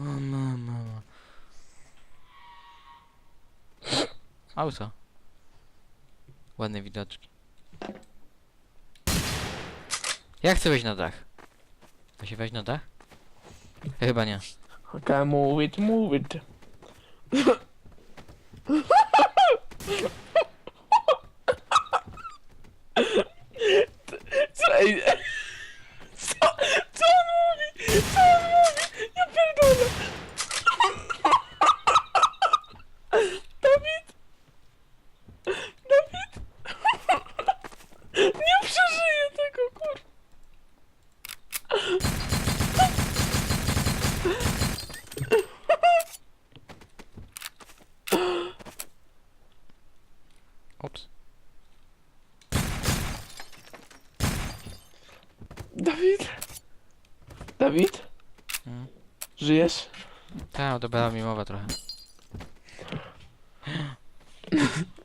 O, no, no, no. Auto. Ładne widoczki. Jak chcę wejść na dach? To się wejść na dach? Chyba nie. Temu mówić, mówić. Ups. Dawid? Dawid? Mm. Żyjesz? Ta, odebrała mi mowa trochę.